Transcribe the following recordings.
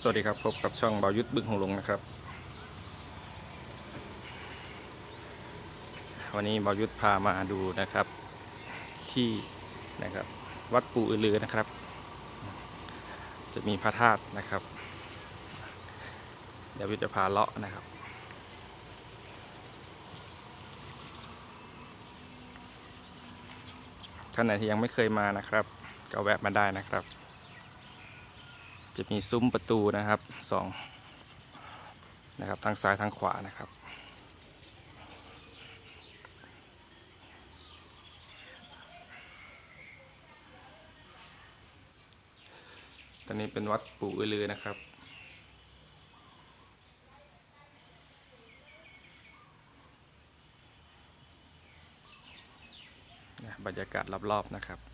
สวัสดีครับ พบกับช่องบายุทธบึ้งหงหลงนะครับ วันนี้บายุทธพามาดูนะครับ ที่นะครับวัดปู่อือลือนะครับ จะมีพระธาตุนะครับ เดี๋ยววิทย์จะพาเลาะนะครับท่านไหนที่ยังไม่เคยมานะครับ ก็แวะมาได้นะครับ จะมีซุ้มประตูนะครับสองนะครับทางซ้ายทางขวานะครับ ตอนนี้เป็นวัดปู่อือลือนะครับบรรยากาศรอบๆนะครับ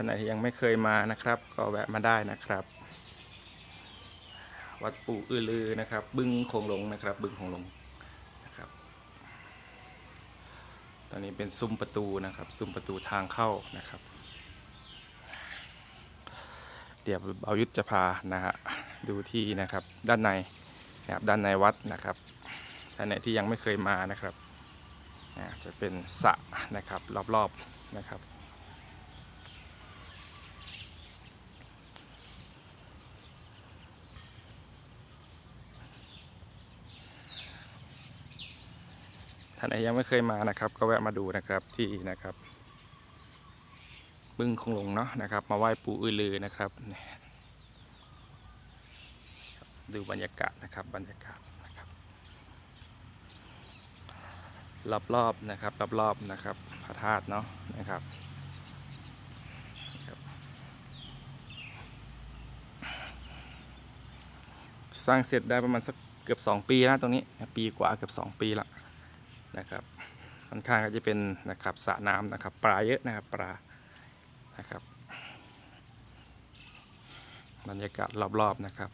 ท่านไหนที่ยังไม่เคยมานะครับ ก็แวะมาได้นะครับ วัดปู่อือลือนะครับ บึงคงหลงนะครับ บึงคงหลงนะครับ ตอนนี้เป็นซุ้มประตูนะครับ ซุ้มประตูทางเข้านะครับ เดี๋ยวเอายุทธจะพานะฮะดูที่นะครับด้านในนะครับด้านในวัดนะครับท่านไหนที่ยังไม่เคยมานะครับจะเป็นสระนะครับรอบๆนะครับ ท่านไหนยังไม่เคยมานะครับ ก็แวะมาดูนะครับที่นะครับ บึ้งคงหลงเนาะนะครับ มาไหว้ปู่อือลือนะครับดูบรรยากาศนะครับบรรยากาศนะครับรอบๆนะครับรอบๆนะครับพระธาตุเนาะนะครับครับสร้างเสร็จได้ประมาณสักเกือบ 2 ปีแล้วตรงนี้ ปีกว่าเกือบ 2 ปีละ นะครับค่อนข้างก็จะเป็นนะครับสระน้ำนะครับ ปลาเยอะนะครับปลานะครับ บรรยากาศรอบๆนะครับ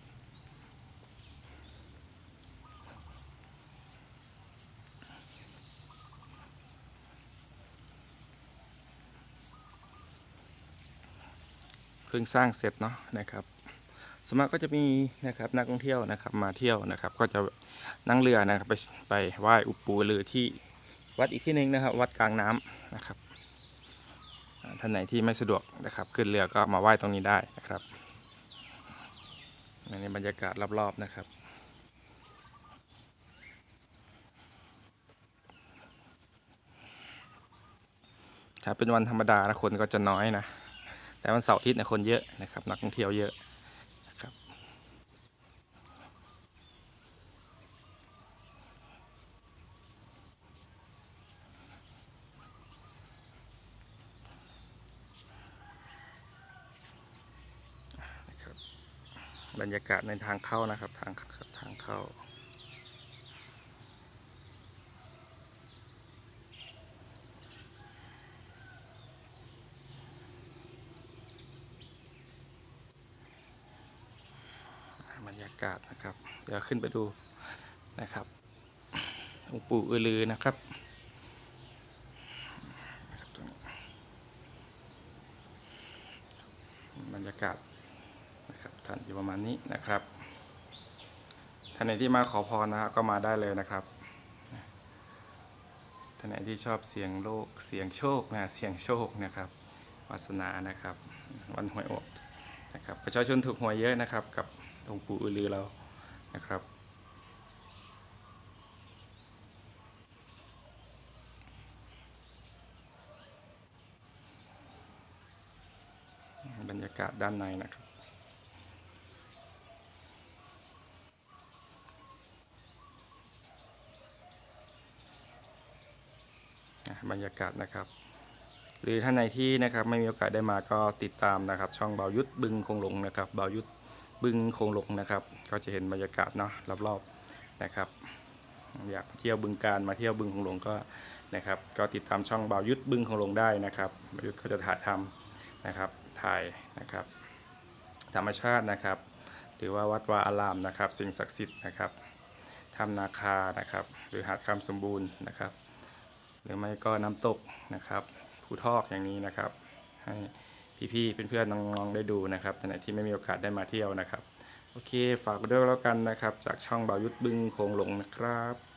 เพิ่งสร้างเสร็จเนาะนะครับสวนมัครก็จะมีนะครับนักท่องเที่ยวนะครับมาเที่ยวนะครับ ก็จะ นั่งเรือนะครับไปไปไหว้อุปูลือที่วัดอีกที่หนึ่งนะครับ วัดกลางน้ำนะครับท่านไหนที่ไม่สะดวกนะครับ ขึ้นเรือก็มาไหว้ตรงนี้ได้นะครับอันนี้บรรยากาศรอบๆนะครับถ้าเป็นวันธรรมดานะคนก็จะน้อยนะ แต่วันเสาร์อาทิตย์นยคนเยอะนะครับ นักท่องเที่ยวเยอะนะครับนะครับ บรรยากาศในทางเข้านะครับ ทางทางเข้า บรรยากาศนะครับ เดี๋ยวขึ้นไปดูนะครับองค์ปู่อือลือนะครับบรรยากาศ ท่านอยู่ประมาณนี้นะครับท่านไหนที่มาขอพรนะครับก็มาได้เลยนะครับท่านไหนที่ชอบเสียงโลกเสียงโชคนะเสียงโชคนะครับวาสนานะครับ วันหวยออกนะครับประชาชนถูกหวยเยอะนะครับ กับหลวงปู่อือลือเรานะครับบรรยากาศด้านในนะครับ อะบ รรยากาศนะครับ หรือท่านไหนที่นะครับไม่มีโอกาสได้มาก็ติดตามนะครับ ช่องเบายุทธบึงคงหลงนะครับเบายุทธบึงคงหลงนะครับ ก็จะเห็นบรรยากาศเนาะรอบๆนะครับ อยากเที่ยวบึงการมาเที่ยวบึงคงหลงก็นะครับ ก็ติดตามช่องเบายุทธบึงคงหลงได้นะครับเบายุทธก็จะถ่ายทำนะครับถ่ายนะครับ ธรรมชาตินะครับ หรือว่าวัดวาอารามนะครับ สิ่งศักดิ์สิทธิ์นะครับถ้ำนาคานะครับ หรือหาดคำสมบูรณ์นะครับ หรือไม่ก็น้ำตกนะครับภูทอกอย่างนี้นะครับ ให้พี่ๆเพื่อนๆน้องๆได้ดูนะครับในไหนที่ไม่มีโอกาสได้มาเที่ยวนะครับ โอเค ฝากไว้ด้วยแล้วกันนะครับ จากช่องบ่าวยุทธบึงโคงหลงนะครับ